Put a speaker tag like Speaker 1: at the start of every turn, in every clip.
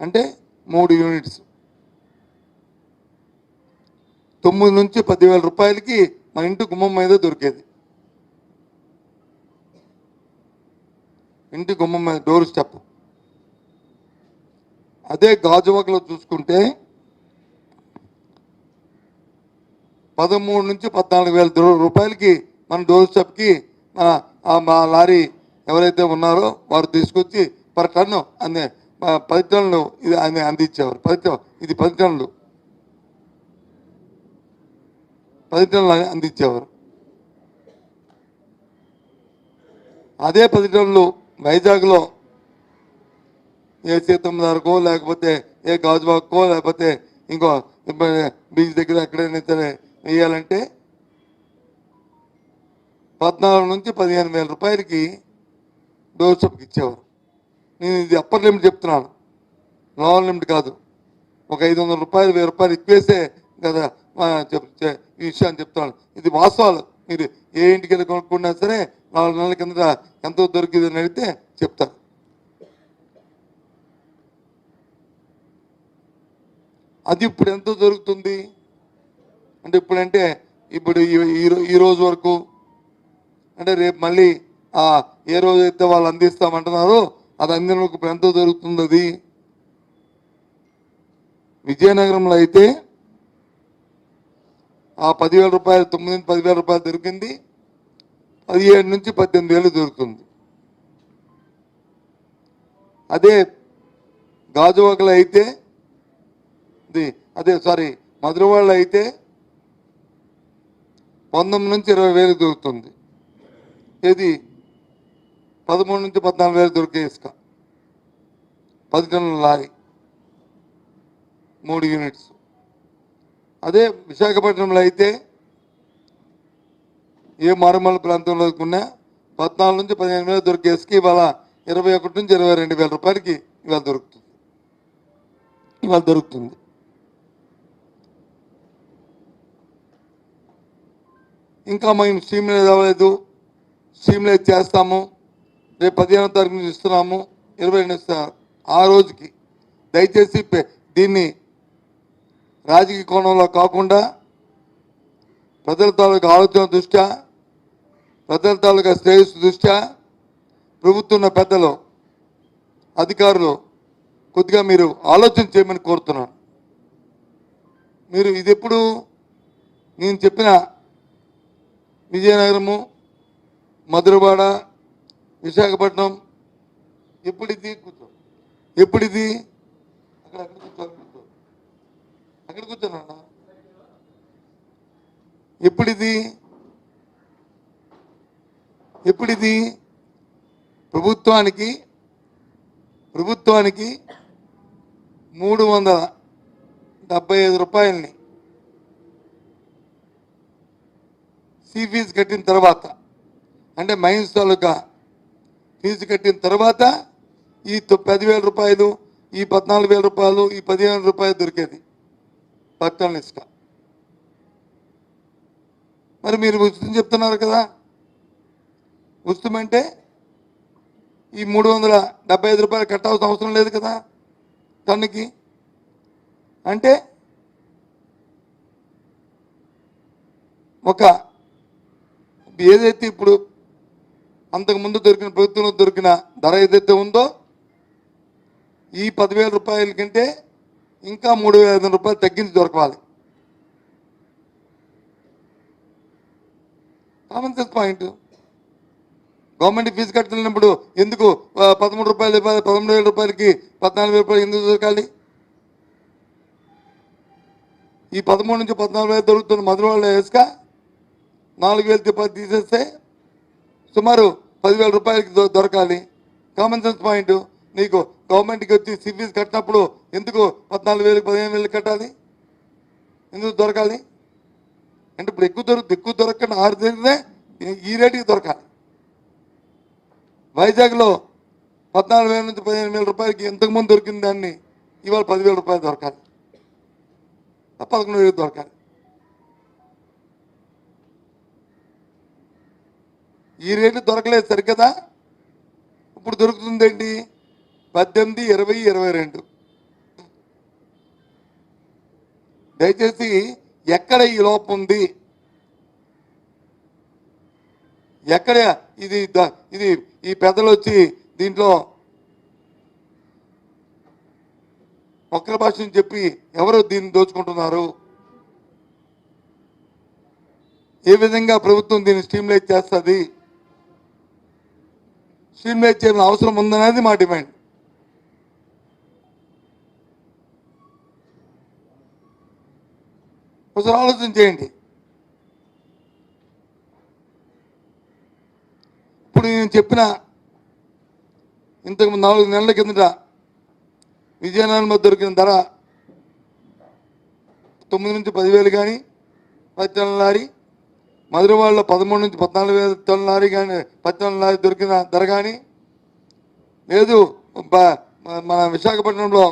Speaker 1: అంటే మూడు యూనిట్స్. తొమ్మిది నుంచి పదివేల రూపాయలకి మన ఇంటి గుమ్మం మీద దొరికేది. ఇంటి గుమ్మం మీద డోర్ స్టెప్ అదే గాజువాకలో చూసుకుంటే పదమూడు నుంచి పద్నాలుగు వేల రూపాయలకి మన డోర్ స్టెప్కి మన ఆ మా లారీ ఎవరైతే ఉన్నారో వారు తీసుకొచ్చి పర్ టన్ను అందే ప- ఇది ఆయన అందించేవారు. పది ఇది పది టన్నులు పది టన్నులు అందించేవారు. అదే పది టన్నులు వైజాగ్లో ఏ సీతమ్మదారుకో లేకపోతే ఏ గాజువాకో లేకపోతే ఇంకో బీచ్ దగ్గర ఎక్కడైనా సరే వేయాలంటే పద్నాలుగు నుంచి పదిహేను వేల రూపాయలకి డోర్ షాప్కి ఇచ్చేవారు. నేను ఇది అప్పర్ లిమిట్ చెప్తున్నాను. లోవర్ లిమిట్ కాదు. ఒక ఐదు వందల రూపాయలు వెయ్యి రూపాయలు ఎక్కువేస్తే కదా చెప్ ఈ విషయాన్ని చెప్తాను ఇది వాస్తవాలు. మీరు ఏ ఇంటికి వెళ్ళి కొనుక్కున్నా సరే నాలుగు నెలల కిందట ఎంతో దొరికింది అని అడిగితే చెప్తారు అది ఇప్పుడు ఎంత దొరుకుతుంది? అంటే ఇప్పుడంటే ఇప్పుడు ఈ- ఈ రోజు వరకు అంటే రేపు మళ్ళీ ఏ రోజు అయితే వాళ్ళు అందిస్తామంటున్నారో అది అందినకు ఇప్పుడు ఎంత దొరుకుతుంది అది విజయనగరంలో అయితే ఆ పదివేల రూపాయలు తొమ్మిది నుంచి పదివేల రూపాయలు దొరికింది. పదిహేడు నుంచి పద్దెనిమిది వేలు దొరుకుతుంది. అదే గాజువాకలో అయితే ఇది అదే సారీ మధురవాళ్ళు అయితే పంతొమ్మిది నుంచి ఇరవై వేలు దొరుకుతుంది. ఏది? పదమూడు నుంచి పద్నాలుగు వేలు దొరికే ఇసుక. పది టన్నుల లారీ. మూడు యూనిట్స్. అదే విశాఖపట్నంలో అయితే ఏ మారుమూల ప్రాంతంలో కొన్నా పద్నాలుగు నుంచి పదిహేను వేలు దొరికే ఇసుక ఇవాళ ఇరవై ఒకటి నుంచి ఇరవై రెండు వేల రూపాయలకి ఇవాళ దొరుకుతుంది. ఇవాళ దొరుకుతుంది. ఇంకా మేము స్ట్రీమ్లైజ్ అవ్వలేదు స్ట్రీమ్లైజ్ చేస్తాము. రేపు పదిహేనో తారీఖు నుంచి ఇస్తున్నాము. ఇరవై రెండు ఆ రోజుకి. దయచేసి దీన్ని రాజకీయ కోణంలో కాకుండా ప్రజల తాలూకా ఆలోచన దృష్ట్యా ప్రజల తాలూకా శ్రేయస్సు దృష్ట్యా ప్రభుత్వం పెద్దలు అధికారులు కొద్దిగా మీరు ఆలోచన చేయమని కోరుతున్నాను. మీరు ఇది ఎప్పుడు నేను చెప్పిన విజయనగరము మధురవాడ విశాఖపట్నం ఎప్పుడిది కూర్చో. ఎప్పుడిది? అక్కడ అక్కడ కూర్చో అక్కడ కూర్చో. అక్కడ కూర్చోనన్నా ఎప్పుడిది? ఎప్పుడిది? ప్రభుత్వానికి ప్రభుత్వానికి మూడు వందల డెబ్బై ఐదు రూపాయలని సీ ఫీజు కట్టిన తర్వాత అంటే మైన్స్ తాలూకా ఫీజు కట్టిన తర్వాత ఈ తొ- పదివేల రూపాయలు ఈ పద్నాలుగు వేల రూపాయలు ఈ పదిహేను రూపాయలు దొరికేది. పట్టణ ఇసుక మరి మీరు ఉచితం చెప్తున్నారు కదా. ఉచితం అంటే ఈ మూడు వందల డెబ్బై ఐదు రూపాయలు కట్టాల్సిన అవసరం లేదు కదా టన్నుకి. అంటే ఒక ఏదైతే ఇప్పుడు అంతకుముందు దొరికిన ప్రభుత్వంలో దొరికిన ధర ఏదైతే ఉందో ఈ పదివేల రూపాయల కంటే ఇంకా మూడు వేల ఐదు రూపాయలు తగ్గించి దొరకాలి common sense point. Government fees కట్టినప్పుడు ఎందుకు పదమూడు రూపాయలు ఇవ్వాలి పదమూడు వేల రూపాయలకి పద్నాలుగు వేల రూపాయలు ఎందుకు దొరకాలి? ఈ పదమూడు నుంచి పద్నాలుగు వేలు దొరుకుతున్న మధురవాళ్ళ ఇసుక నాలుగు వేలు తిప్ప తీసేస్తే సుమారు పదివేల రూపాయలకి దొరకాలి. కామన్ సెన్స్ పాయింట్ నీకు గవర్నమెంట్కి వచ్చి సిఫీస్ కట్టినప్పుడు ఎందుకు పద్నాలుగు వేలు పదిహేను వేలు కట్టాలి? ఎందుకు దొరకాలి? అంటే ఇప్పుడు ఎక్కువ దొరకదు ఎక్కువ దొరకకుండా ఆరు జరిగితే ఈ రేటుకి దొరకాలి. వైజాగ్లో పద్నాలుగు వేల నుంచి పదిహేను వేల రూపాయలకి ఎంతకుముందు దొరికిన దాన్ని? ఇవాళ పదివేల రూపాయలు దొరకాలి. పదకొండు వేలు దొరకాలి. ఈ రేటు దొరకలేదు సరికదా? ఇప్పుడు దొరుకుతుందండి పద్దెనిమిది ఇరవై ఇరవై రెండు. దయచేసి ఎక్కడ ఈ లోపం ఉంది? ఎక్కడ ఇది ఇది ఈ పెద్దలు వచ్చి దీంట్లో ఒక్కరి భాషను చెప్పి ఎవరు దీన్ని దోచుకుంటున్నారు? ఏ విధంగా ప్రభుత్వం దీన్ని స్ట్రీమ్లైట్ చేస్తుంది? స్ట్రీమ్లైజ్ చేయాల్సిన అవసరం ఉందనేది మా డిమాండ్. ఒకసారి ఆలోచన చేయండి. ఇప్పుడు నేను చెప్పిన ఇంతకు నాలుగు నెలల కిందట విజయనగరం మధ్య దొరికిన ధర తొమ్మిది నుంచి పదివేలు కానీ పది టన్నుల లారీ మధురవాడలో పదమూడు నుంచి పద్నాలుగు వేల టన్నుల లారీ కానీ పద్నాలుగు లారీ దొరికిన ధర కానీ లేదు. మన విశాఖపట్నంలో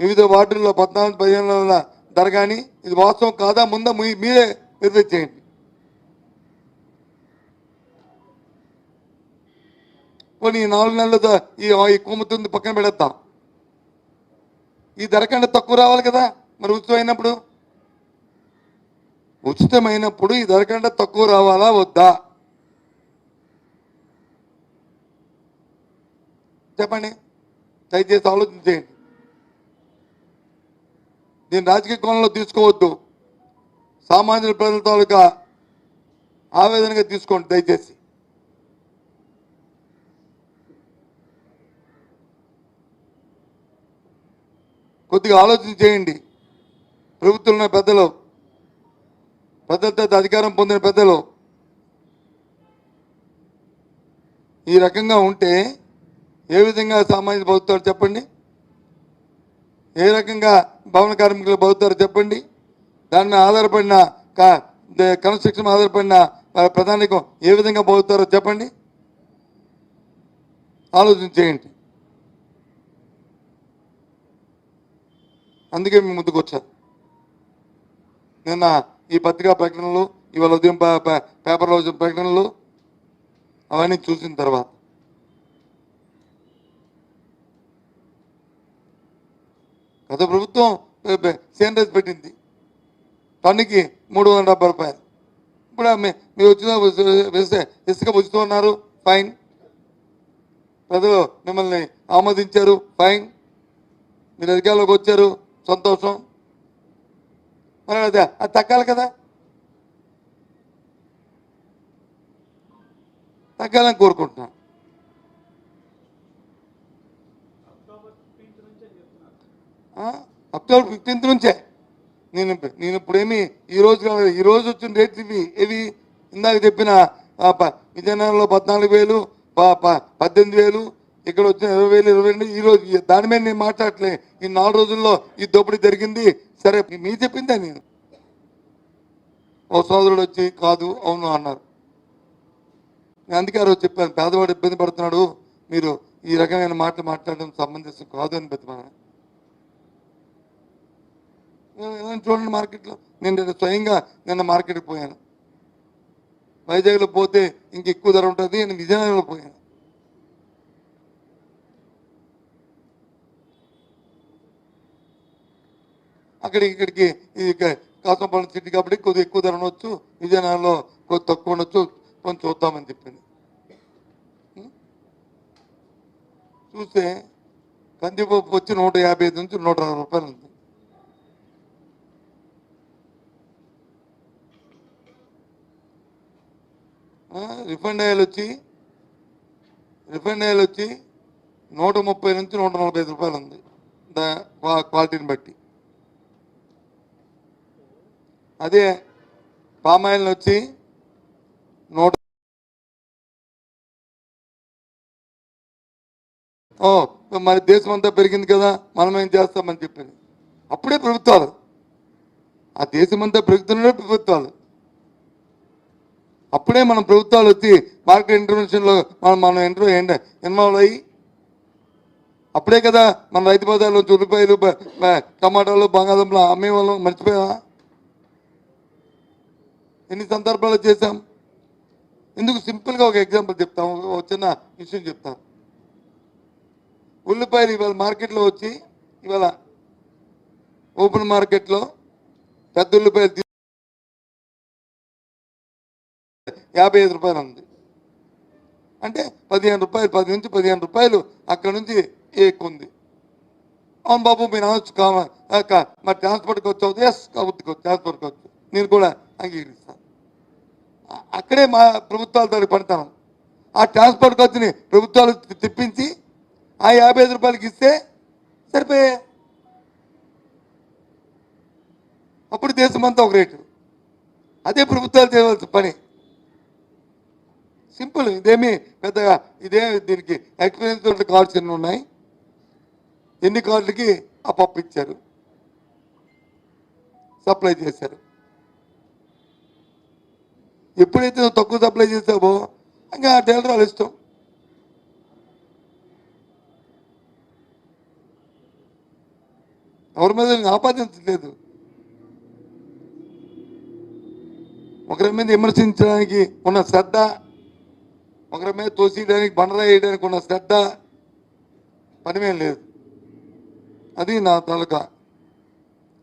Speaker 1: వివిధ వార్డుల్లో పద్నాలుగు పదిహేను ధర కానీ ఇది వాస్తవం కాదా ముందా మీరే వెరిఫై చేయండి. పోనీ నాలుగు నెలలతో ఈ కొమ్ముతుంది పక్కన పెడతాం ఈ ధర కంటే తక్కువ రావాలి కదా మరి ఉత్సవం అయినప్పుడు? ఉచితమైనప్పుడు ఈ ధర కంటే తక్కువ రావాలా? వద్దా? చెప్పండి. దయచేసి ఆలోచన చేయండి దీన్ని రాజకీయ కోణంలో తీసుకోవద్దు. సామాన్యుల ప్రజల తాలూకా ఆవేదనగా తీసుకోండి దయచేసి. కొద్దిగా ఆలోచన చేయండి. ప్రభుత్వంలో పెద్దలు పెద్ద అధికారం పొందిన పెద్దలు. ఈ రకంగా ఉంటే ఏ విధంగా సామాజిక బతుకుతారు చెప్పండి? ఏ రకంగా భవన కార్మికులు బతుకుతారు చెప్పండి? దాని మీద ఆధారపడిన కన్స్ట్రక్షన్ ఆధారపడిన ప్రధానికం ఏ విధంగా బతుకుతారో చెప్పండి? ఆలోచన చేయండి. అందుకే మేము ముందుకు వచ్చాను నిన్న ఈ పత్రికా ప్రకటనలు ఇవాళ ఉదయం పేపర్లో వచ్చిన ప్రకటనలు అవన్నీ చూసిన తర్వాత. గత ప్రభుత్వం సేనరైజ్ పెట్టింది. టన్నుకి మూడు వందల డెబ్బై రూపాయలు. ఇప్పుడు మీరు వచ్చిన ఇసుక- ఇసుక ఉన్నారు ఫైన్. ప్రజలు మిమ్మల్ని ఆమోదించారు ఫైన్. మీరు అధికారంలోకి వచ్చారు సంతోషం. తగ్గాలి కదా? తగ్గాలని కోరుకుంటున్నాను అక్టోబర్ ఫిఫ్టీన్త్ నుంచే. నేను నేను ఇప్పుడేమి ఈ రోజు ఈ రోజు వచ్చిన రేట్స్ ఇవి ఇవి ఇందాక చెప్పిన విజయనగరంలో పద్నాలుగు వేలు పద్దెనిమిది వేలు ఇక్కడ వచ్చిన ఇరవై వేలు ఇరవై రెండు ఈ రోజు దాని మీద నేను మాట్లాడలే ఈ నాలుగు రోజుల్లో ఈ దోపిడీ జరిగింది. సరే మీ చెప్పిందే నేను. ఓ సోదరుడు వచ్చి కాదు అవును అన్నారు. నేను అందుకే ఆ రోజు చెప్పాను పేదవాడు ఇబ్బంది పడుతున్నాడు. మీరు ఈ రకమైన మాటలు మాట్లాడడం సంబంధించి కాదు అని బతిమాను. ఏమైనా చూడండి మార్కెట్లో. నేను స్వయంగా నిన్న మార్కెట్కి పోయాను. వైజాగ్లో పోతే ఇంక ఎక్కువ ధర ఉంటుంది నేను విజయనగరంలో పోయాను. అక్కడికి ఇక్కడికి ఇది కాసంపాలెం సిటీ కాబట్టి కొద్దిగా ఎక్కువ ధర ఉండొచ్చు విజయనగరంలో కొద్ది తక్కువ ఉండొచ్చు కొంచెం చూద్దామని చెప్పింది. చూస్తే కందిపప్పు వచ్చి నూట యాభై ఐదు నుంచి నూట అరవై రూపాయలు ఉంది. రిఫండ్ ఆయిల్ వచ్చి రిఫండ్ ఆయిల్ వచ్చి నూట ముప్పై నుంచి నూట నలభై ఐదు రూపాయలు ఉంది. దా క్వాలిటీని బట్టి. అదే పామ్ ఆయిల్ వచ్చి నూట ఓ మరి దేశం అంతా పెరిగింది కదా మనం ఏం చేస్తామని చెప్పింది. అప్పుడే ప్రభుత్వాలు. ఆ దేశం అంతా పెరుగుతున్నదే ప్రభుత్వాలు. అప్పుడే మన ప్రభుత్వాలు వచ్చి మార్కెట్ ఇంటర్వెన్షన్లో మనం మనం ఇంటర్ ఇన్వాల్వ్ అయ్యి అప్పుడే కదా మన రైతు బజార్లో ఉల్లిపాయలు టమాటాలు బంగాళదుంపలు అమ్మే వాళ్ళం మర్చిపోయావా? ఎన్ని సందర్భాలు చేశాం? ఎందుకు సింపుల్గా ఒక ఎగ్జాంపుల్ చెప్తాం? ఒక- చిన్న విషయం చెప్తాను ఉల్లిపాయలు ఇవాళ మార్కెట్లో వచ్చి ఇవాళ ఓపెన్ మార్కెట్లో పెద్ద ఉల్లిపాయలు తీ- యాభై ఐదు రూపాయలు ఉంది. అంటే పదిహేను రూపాయలు పది నుంచి పదిహేను రూపాయలు అక్కడ నుంచి ఎక్కువ ఉంది? అవును బాబు మీరు అనొచ్చు కావాలి మరి ట్రాన్స్పోర్ట్కి వచ్చి ఎస్ అవుతుంది ట్రాన్స్పోర్ట్కి వచ్చు నేను కూడా అంగీకరిస్తాను. అక్కడే మా ప్రభుత్వాలు దానికి పడతాం. ఆ ట్రాన్స్పోర్ట్ ఖర్చుని ప్రభుత్వాలు తెప్పించి ఆ యాభై ఐదు రూపాయలకి ఇస్తే సరిపోయే. అప్పుడు దేశమంతా ఒక రేటు. అదే ప్రభుత్వాలు చేయవలసిన పని. సింపుల్ ఇదేమి పెద్దగా ఇదే దీనికి ఎక్స్పీరియన్స్ ఉన్న కార్డ్స్ ఎన్ని ఉన్నాయి? ఎన్ని కార్డులకి ఆ పప్పు ఇచ్చారు? సప్లై చేశారు. ఎప్పుడైతే నువ్వు తక్కువ సప్లై చేస్తావో ఇంకా ఆ డీలర్ ఇష్టం ఎవరి మీద ఆపాదించలేదు ఒకరి మీద విమర్శించడానికి ఉన్న శ్రద్ధ ఒకరి మీద తోసేయడానికి బండరా వేయడానికి ఉన్న శ్రద్ధ పనిమేం లేదు. అది నా తాలూకా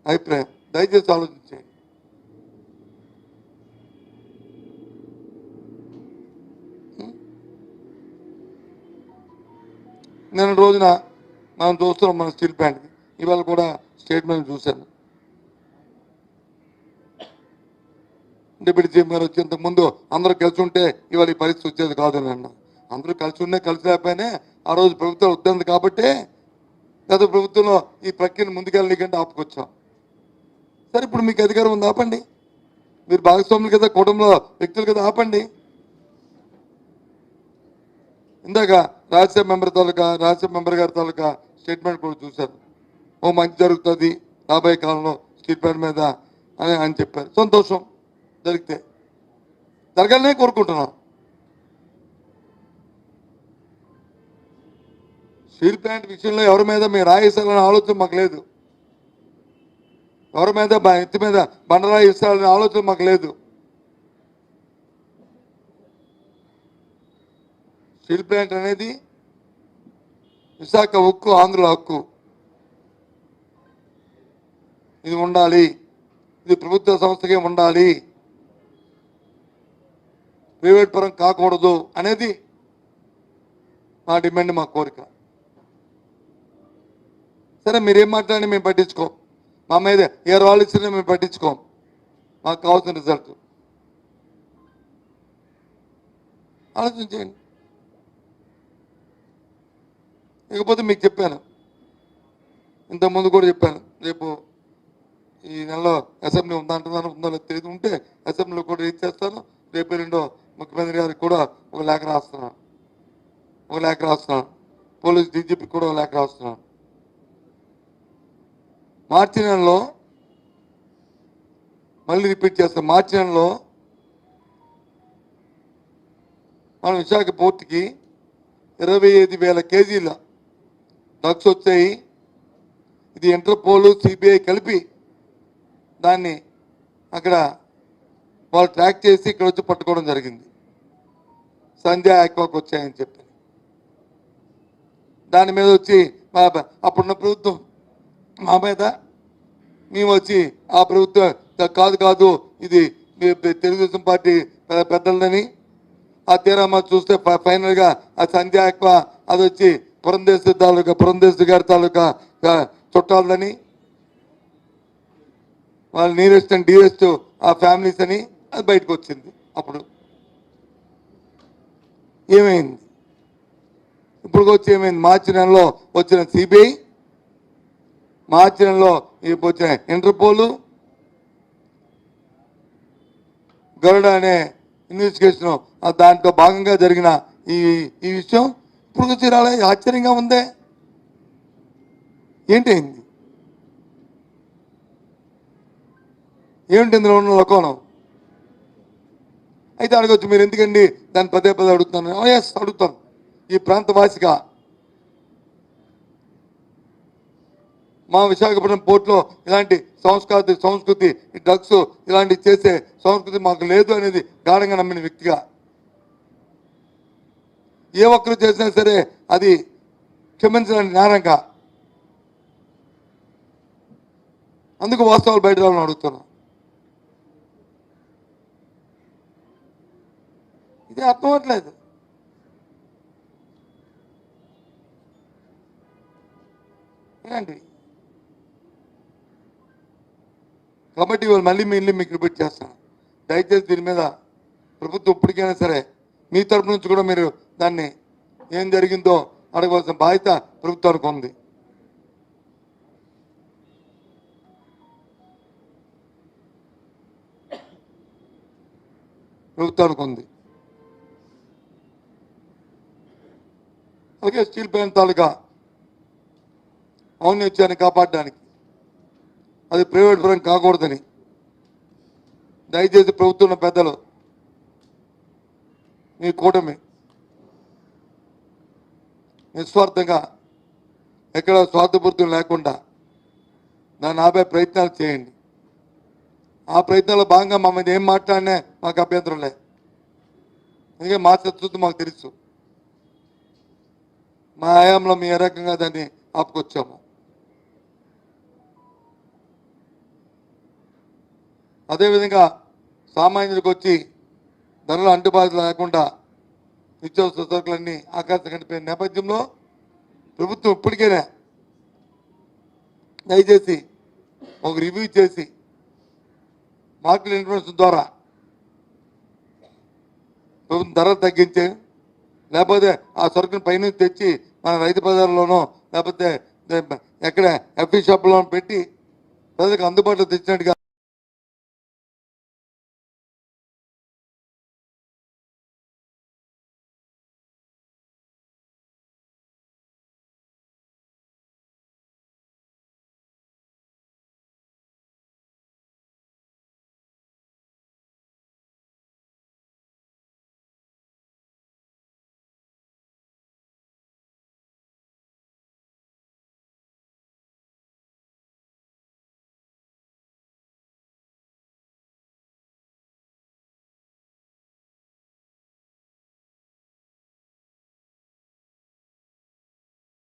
Speaker 1: అభిప్రాయం. దయచేసి ఆలోచించండి. నిన్న రోజున మనం చూస్తున్నాం మన స్టీల్ ప్లాంట్కి ఇవాళ కూడా స్టేట్మెంట్ చూశాను. డిప్యూటీ సీఎం గారు వచ్చేంత ముందు అందరూ కలిసి ఉంటే ఇవాళ ఈ పరిస్థితి వచ్చేది కాదు నన్ను అన్నా. అందరూ కలిసి ఉన్నా కలిసి లేకపోయినా ఆ రోజు ప్రభుత్వం వద్దంది కాబట్టి గత ప్రభుత్వంలో ఈ ప్రక్రియను ముందుకెళ్ళనికంటే ఆపుకొచ్చాం. సరే ఇప్పుడు మీకు అధికారం ఉంది ఆపండి. మీరు భాగస్వాములు కదా కుటుంబంలో వ్యక్తులు కదా ఆపండి. ఇందాక రాజ్యసభ మెంబర్ తాలూకా రాజ్యసభ మెంబర్ గారి తాలూకా స్టేట్మెంట్ కూడా చూశారు. ఓ మంచి జరుగుతుంది రాబోయే కాలంలో స్టేట్మెంట్ మీద అని అని చెప్పారు. సంతోషం జరిగితే జరగాలనే కోరుకుంటున్నాం. స్టీల్ ప్లాంట్ విషయంలో ఎవరి మీద మీరు రాయిస్తారనే ఆలోచన మాకు లేదు. ఎవరి మీద ఎత్తి మీద బండరాయి ఇస్తారనే ఆలోచన మాకు లేదు. స్టీల్ ప్లాంట్ అనేది విశాఖ ఉక్కు ఆంధ్రుల హక్కు ఇది ఉండాలి. ఇది ప్రభుత్వ సంస్థకే ఉండాలి. ప్రైవేట్ పరం కాకూడదు అనేది మా డిమాండ్ మా కోరిక. సరే మీరేం మాట్లాడి మేము పట్టించుకోం. మా మీద ఏ రాళ్ళు ఇచ్చినా మేము పట్టించుకోం. మాకు కావాల్సిన రిజల్ట్. ఆలోచించండి ఇకపోతే మీకు చెప్పాను. ఇంతకుముందు కూడా చెప్పాను. రేపు ఈ నెలలో అసెంబ్లీ ఉందంటున్నాను ఉందో లేదో తెలియదు. ఉంటే అసెంబ్లీలో కూడా రీచ్ చేస్తాను. రేపు రెండో ముఖ్యమంత్రి గారికి కూడా ఒక లేఖ రాస్తున్నాను. ఒక లేఖ రాస్తున్నాను. పోలీస్ డీజీపీకి కూడా ఒక లేఖ రాస్తున్నాను. మార్చి నెలలో మళ్ళీ రిపీట్ చేస్తాం మార్చి నెలలో మనం విశాఖ పోర్టుకి ఇరవై ఐదు వేల కేజీల డ్రగ్స్ వచ్చాయి ఇది ఇంటర్పోల్ సిబిఐ కలిపి దాన్ని అక్కడ వాళ్ళు ట్రాక్ చేసి ఇక్కడ వచ్చి పట్టుకోవడం జరిగింది. సంధ్యా ఆక్వాకి వచ్చాయని చెప్పి. దాని మీద వచ్చి మా అప్పుడున్న ప్రభుత్వం మా మీద మేము వచ్చి ఆ ప్రభుత్వం కాదు కాదు ఇది మీ తెలుగుదేశం పార్టీ పెద్దలని ఆ తీరా చూస్తే ఫైనల్గా ఆ సంధ్యా ఆక్వా అది వచ్చి పురంధేశ్వరి తాలూకా పురంధేశ్వరి గారి తాలూకా చుట్టాలని వాళ్ళ నీరెస్ట్ అండ్ డీరెస్ట్ ఆ ఫ్యామిలీస్ అని అది బయటకు వచ్చింది అప్పుడు. ఏమైంది? ఇప్పుడు వచ్చి ఏమైంది? మార్చి నెలలో వచ్చిన సిబిఐ మార్చి నెలలో ఇప్పుడు వచ్చిన ఇంటర్పోలు గరుడ అనే ఇన్వెస్టిగేషన్ దాంట్లో భాగంగా జరిగిన ఈ ఈ విషయం ఇప్పుడు వచ్చి ఆశ్చర్యంగా ఉందే. ఏంటి అయింది? ఏమిటి ఇందులో ఉన్న లోకోణం? అయితే అడగచ్చు మీరు ఎందుకండి దాన్ని పదే పదే అడుగుతున్నాను ఎస్ అడుగుతాను. ఈ ప్రాంత వాసిక మా విశాఖపట్నం పోర్టులో ఇలాంటి సంస్కృతి సంస్కృతి డ్రగ్స్ ఇలాంటివి చేసే సంస్కృతి మాకు లేదు అనేది గాఢంగా నమ్మిన వ్యక్తిగా ఏ ఒక్కరు చేసినా సరే అది క్షమించడానికి నేరంగా. అందుకు వాస్తవాలు బయట రావాలని అడుగుతున్నా ఇది అర్థం అవ్వట్లేదు. ఏంటి? కాబట్టి ఇవాళ మళ్ళీ మళ్ళీ మీకు రిపీట్ చేస్తాను. దయచేసి దీని మీద ప్రభుత్వం ఇప్పటికైనా సరే మీ తరపు నుంచి కూడా మీరు దాన్ని ఏం జరిగిందో అడగవలసిన బాధ్యత ప్రభుత్వానికి ఉంది. ప్రభుత్వానికి ఉంది. అలాగే స్టీల్ ప్లాంట్ తాలూకా ఔన్నత్యాన్ని కాపాడడానికి అది ప్రైవేట్ పరం కాకూడదని దయచేసి ప్రభుత్వం పెద్దలు మీ కూటమి నిస్వార్థంగా ఎక్కడ స్వార్థపూర్తులు లేకుండా దాన్ని ఆపే ప్రయత్నాలు చేయండి. ఆ ప్రయత్నంలో భాగంగా మా మీద ఏం మాట్లాడినా మాకు అభ్యంతరం లేదు. అందుకే మా శత్రుత్వం మాకు తెలుసు. మా ఆయాంలో మీ ఏ రకంగా దాన్ని ఆపుకొచ్చాము? అదేవిధంగా సామాన్యులకు వచ్చి ధరలు అంటుబాటు లేకుండా నిత్యావసర సరుకులన్నీ ఆకాశం కనిపోయిన నేపథ్యంలో ప్రభుత్వం ఇప్పటికైనా దయచేసి ఒక రివ్యూ చేసి మార్కెట్ ఇన్ఫర్మేషన్ ద్వారా ప్రభుత్వం ధరలు తగ్గించే లేకపోతే ఆ సరుకుని పైనుంచి తెచ్చి మన రైతు బజార్లోనో లేకపోతే ఎక్కడ ఎఫ్ఈ షాప్లోనో పెట్టి ప్రజలకు అందుబాటులో తెచ్చినట్టుగా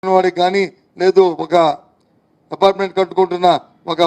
Speaker 1: వాడికి కానీ లేదు ఒక అపార్ట్మెంట్ కట్టుకుంటున్న ఒక